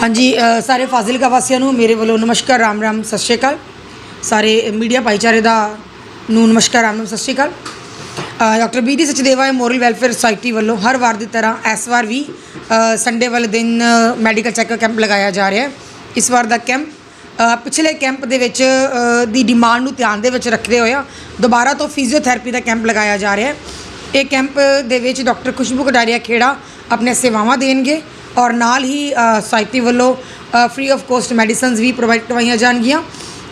ਹਾਂਜੀ ਸਾਰੇ ਫਾਜ਼ਿਲਕਾ ਵਾਸੀਆਂ ਨੂੰ ਮੇਰੇ ਵੱਲੋਂ ਨਮਸਕਾਰ, ਰਾਮ ਰਾਮ, ਸਤਿ ਸ਼੍ਰੀ ਅਕਾਲ। ਸਾਰੇ ਮੀਡੀਆ ਭਾਈਚਾਰੇ ਦਾ ਨੂੰ ਨਮਸਕਾਰ, ਰਾਮ ਰਾਮ, ਸਤਿ ਸ਼੍ਰੀ ਅਕਾਲ। Doctor B D Sachdeva moral welfare society ਵੱਲੋਂ ਹਰ ਵਾਰ ਦੀ ਤਰ੍ਹਾਂ ਇਸ ਵਾਰ ਵੀ ਸੰਡੇ ਵਾਲੇ ਦਿਨ ਮੈਡੀਕਲ ਚੈੱਕਅਪ ਕੈਂਪ ਲਗਾਇਆ ਜਾ ਰਿਹਾ ਹੈ। ਇਸ ਵਾਰ ਦਾ ਕੈਂਪ ਪਿਛਲੇ ਕੈਂਪ ਦੇ ਵਿੱਚ ਦੀ ਡਿਮਾਂਡ ਨੂੰ ਧਿਆਨ ਦੇ ਵਿੱਚ ਰੱਖਦੇ ਹੋਏ ਦੁਬਾਰਾ ਤੋਂ ਫਿਜ਼ੀਓਥੈਰੇਪੀ ਦਾ ਕੈਂਪ ਲਗਾਇਆ ਜਾ ਰਿਹਾ ਹੈ। ਇਹ ਕੈਂਪ ਦੇ ਵਿੱਚ ਡਾਕਟਰ ਖੁਸ਼ਬੂ ਕਟਾਰੀਆ ਖੇੜਾ ਆਪਣੇ ਸੇਵਾਵਾਂ ਦੇਣਗੇ। ਔਰ ਨਾਲ ਹੀ ਅ, ਵੱਲੋਂ ਫ੍ਰੀ ਆਫ ਕੋਸਟ ਮੈਡੀਸਿਨਸ ਵੀ ਪ੍ਰੋਵਾਈਡ ਕਰਵਾਈਆਂ ਜਾਣਗੀਆਂ।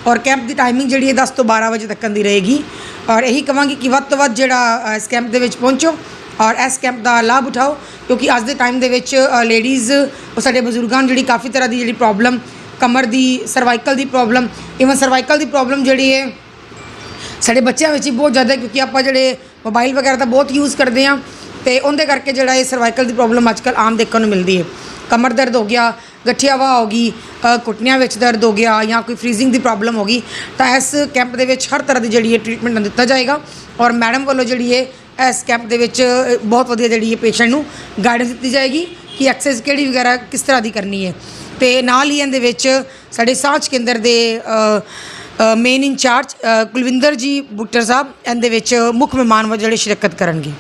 ਔਰ ਕੈਂਪ ਦੀ ਟਾਈਮਿੰਗ ਜਿਹੜੀ ਹੈ 10 ਤੋਂ 12 ਵਜੇ ਤੱਕ ਦੀ ਰਹੇਗੀ। ਔਰ ਇਹੀ ਕਵਾਂਗੀ ਕਿ ਵੱਧ ਤੋਂ ਵੱਧ ਜਿਹੜਾ ਇਸ ਕੈਂਪ ਦੇ ਵਿੱਚ ਪਹੁੰਚੋ ਔਰ ਇਸ ਕੈਂਪ ਦਾ ਲਾਭ ਉਠਾਓ। ਕਿਉਂਕਿ ਅੱਜ ਦੇ ਟਾਈਮ ਦੇ ਵਿੱਚ ਲੇਡੀਜ਼ ਉਹ ਸਾਡੇ ਬਜ਼ੁਰਗਾਂ ਨੂੰ ਜਿਹੜੀ ਕਾਫੀ ਤਰ੍ਹਾਂ ਦੀ ਜਿਹੜੀ ਪ੍ਰੋਬਲਮ ਕਮਰ ਦੀ ਸਰਵਾਈਕਲ ਦੀ ਪ੍ਰੋਬਲਮ ਇਵਨ ਸਰਵਾਈਕਲ ਦੀ ਪ੍ਰੋਬਲਮ ਜਿਹੜੀ ਹੈ ਸਾਡੇ ਬੱਚਿਆਂ ਵਿੱਚ ਹੀ ਬਹੁਤ ਜ਼ਿਆਦਾ ਕਿਉਂਕਿ ਆਪਾਂ ਜਿਹੜੇ ਮੋਬਾਈਲ ਵਗੈਰਾ ਦਾ ਬਹੁਤ ਯੂਜ਼ ਕਰਦੇ ਆ ਤੇ ਉਹਦੇ ਕਰਕੇ ਜਿਹੜਾ ਇਹ ਸਰਵਾਈਕਲ ਦੀ ਪ੍ਰੋਬਲਮ ਅੱਜਕੱਲ ਆਮ ਦੇਖਣ ਨੂੰ ਮਿਲਦੀ ਹੈ। ਕਮਰ ਦਰਦ ਹੋ ਗਿਆ ਗਠੀਆਵਾ ਹੋ ਗਈ ਅ, ਵਿੱਚ ਦਰਦ ਹੋ ਗਿਆ ਜਾਂ ਕੋਈ ਫ੍ਰੀਜ਼ਿੰਗ ਦੀ ਪ੍ਰੋਬਲਮ ਹੋ ਗਈ ਤਾਂ ਇਸ ਕੈਂਪ ਦੇ ਵਿੱਚ ਹਰ ਤਰ੍ਹਾਂ ਦੀ ਜਿਹੜੀ ਹੈ ਟ੍ਰੀਟਮੈਂਟ ਦਿੱਤਾ ਜਾਏਗਾ। ਔਰ ਮੈਡਮ ਵੱਲੋਂ ਜਿਹੜੀ ਹੈ ਇਸ ਕੈਂਪ ਦੇ ਵਿੱਚ ਬਹੁਤ ਵਧੀਆ ਜਿਹੜੀ ਹੈ ਪੇਸ਼ੈਂਟ ਨੂੰ ਗਾਈਡੈਂਸ ਦਿੱਤੀ ਜਾਏਗੀ ਕਿ ਐਕਸਰਸਾਈਜ਼ ਕਿਹੜੀ ਵਗੈਰਾ ਕਿਸ ਤਰ੍ਹਾਂ ਦੀ ਕਰਨੀ ਹੈ। ਤੇ ਨਾਲ ਹੀ ਇਹਦੇ ਵਿੱਚ ਸਾਡੇ ਸਾਂਝ ਕੇਂਦਰ ਦੇ ਮੇਨ ਇੰਚਾਰਜ ਕੁਲਵਿੰਦਰ ਜੀ ਬੁੱਟਰ ਸਾਹਿਬ ਇਹਦੇ ਵਿੱਚ ਮੁੱਖ ਮਹਿਮਾਨ ਵਜੋਂ ਜਿਹੜੇ ਸ਼ਿਰਕਤ ਕਰਨਗੇ।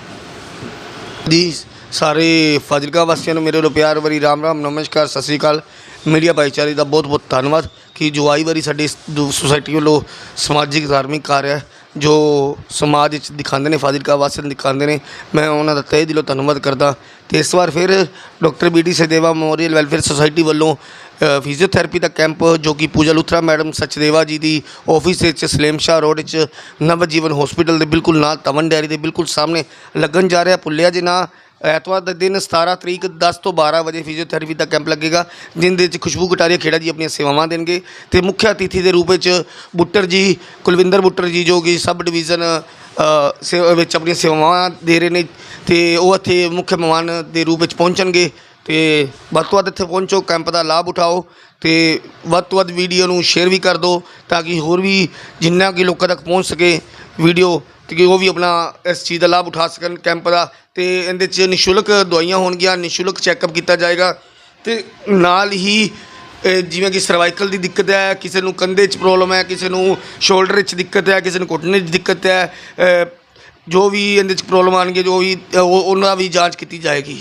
ਦੀ ਸਾਰੇ ਫਾਜ਼ਿਲਕਾ ਵਾਸੀਆਂ ਨੂੰ ਮੇਰੇ ਵੱਲੋਂ ਪਿਆਰ ਭਰੀ ਰਾਮ ਰਾਮ, ਨਮਸਕਾਰ, ਸਤਿ ਸ੍ਰੀ ਅਕਾਲ। ਮੀਡੀਆ ਭਾਈਚਾਰੇ ਦਾ ਬਹੁਤ ਬਹੁਤ ਧੰਨਵਾਦ ਕਿ ਜੋ ਆਈ ਵਾਰੀ ਸਾਡੀ ਸੁਸਾਇਟੀ ਵੱਲੋਂ ਸਮਾਜਿਕ, ਧਾਰਮਿਕ ਕਾਰਜ ਹੈ, ਜੋ ਸਮਾਜ ਵਿੱਚ ਦਿਖਾਉਂਦੇ ਨੇ, ਫਾਜ਼ਿਲਕਾ ਵਾਸੀਆਂ ਨੂੰ ਦਿਖਾਉਂਦੇ ਨੇ, ਮੈਂ ਉਹਨਾਂ ਦਾ ਤਹਿ ਦਿਲੋਂ ਧੰਨਵਾਦ ਕਰਦਾ। ਤੇ ਇਸ ਵਾਰ ਫਿਰ doctor B D Sachdeva memorial welfare society ਵੱਲੋਂ ਫਿਜ਼ੀਓਥੈਰੇਪੀ ਦਾ ਕੈਂਪ ਜੋ ਕਿ ਪੂਜਾ ਲੁਥਰਾ ਮੈਡਮ ਸਚਦੇਵਾ ਜੀ ਦੀ ਆਫਿਸ ਵਿੱਚ, ਸਲੇਮ ਸ਼ਾਹ ਰੋਡ ਵਿੱਚ, ਨਵਜੀਵਨ ਹਸਪੀਟਲ ਦੇ ਬਿਲਕੁਲ ਨਾਲ ਤਵਨ ਡੈਰੀ ਦੇ ਬਿਲਕੁਲ ਸਾਹਮਣੇ ਲੱਗਣ ਜਾ ਰਿਹਾ, ਭੁੱਲਿਆ ਜੀ ਨਾ, ਐਤਵਾਰ ਦੇ ਦਿਨ 17 ਤਰੀਕ 10 ਤੋਂ 12 ਵਜੇ ਫਿਜ਼ੀਓਥੈਰੇਪੀ ਦਾ ਕੈਂਪ ਲੱਗੇਗਾ, ਜਿੰਦੇ ਵਿੱਚ ਖੁਸ਼ਬੂ ਕਟਾਰੀਆ ਖੇੜਾ ਜੀ ਆਪਣੀਆਂ ਸੇਵਾਵਾਂ ਦੇਣਗੇ ਤੇ ਮੁੱਖ ਅਤੀਥੀ ਦੇ ਰੂਪ ਵਿੱਚ ਬੁੱਟਰ ਜੀ, ਕੁਲਵਿੰਦਰ ਬੁੱਟਰ ਜੀ ਜੋ ਕਿ ਸਬ ਡਿਵੀਜ਼ਨ ਸੇ- ਵਿੱਚ ਆਪਣੀਆਂ ਸੇਵਾਵਾਂ ਦੇ ਰਹੇ ਨੇ ਤੇ ਉਹ ਇੱਥੇ ਮੁੱਖ ਮਹਿਮਾਨ ਦੇ ਰੂਪ ਵਿੱਚ ਪਹੁੰਚਣਗੇ। ਤੇ ਵੱਧ ਤੋਂ ਵੱਧ ਇੱਥੇ ਪਹੁੰਚੋ ਕੈਂਪ ਦਾ ਲਾਭ ਉਠਾਓ ਤੇ ਵੱਧ ਤੋਂ ਵੱਧ ਵੀਡੀਓ ਨੂੰ ਸ਼ੇਅਰ ਵੀ ਕਰ ਦਿਓ ਤਾਂ ਕਿ ਹੋਰ ਵੀ ਜਿੰਨਾ ਕਿ ਲੋਕਾਂ ਤੱਕ ਪਹੁੰਚ ਸਕੇ ਵੀਡੀਓ ਤੇ ਕਿ ਉਹ ਵੀ ਆਪਣਾ ਇਸ ਚੀਜ਼ ਦਾ ਲਾਭ ਉਠਾ ਸਕਣ ਕੈਂਪ ਦਾ ਤੇ ਇਹਦੇ 'ਚ ਨਿਸ਼ੁਲਕ ਦਵਾਈਆਂ ਹੋਣਗੀਆਂ, ਨਿਸ਼ੁਲਕ ਚੈੱਕਅਪ ਕੀਤਾ ਜਾਏਗਾ ਤੇ ਨਾਲ ਹੀ ਜਿਵੇਂ ਕਿ ਸਰਵਾਈਕਲ ਦੀ ਦਿੱਕਤ ਹੈ, ਕਿਸੇ ਨੂੰ ਕੰਧੇ 'ਚ ਪ੍ਰੋਬਲਮ ਹੈ, ਕਿਸੇ ਨੂੰ ਸ਼ੋਲਡਰ 'ਚ ਦਿੱਕਤ ਹੈ, ਕਿਸੇ ਨੂੰ ਘੁਟਨੇ 'ਚ ਦਿੱਕਤ ਹੈ ਜੋ ਵੀ ਇਹਦੇ 'ਚ ਪ੍ਰੋਬਲਮ ਆਣਗੇ ਜੋ ਵੀ ਉਹਨਾਂ ਦੀ ਜਾਂਚ ਕੀਤੀ ਜਾਏਗੀ।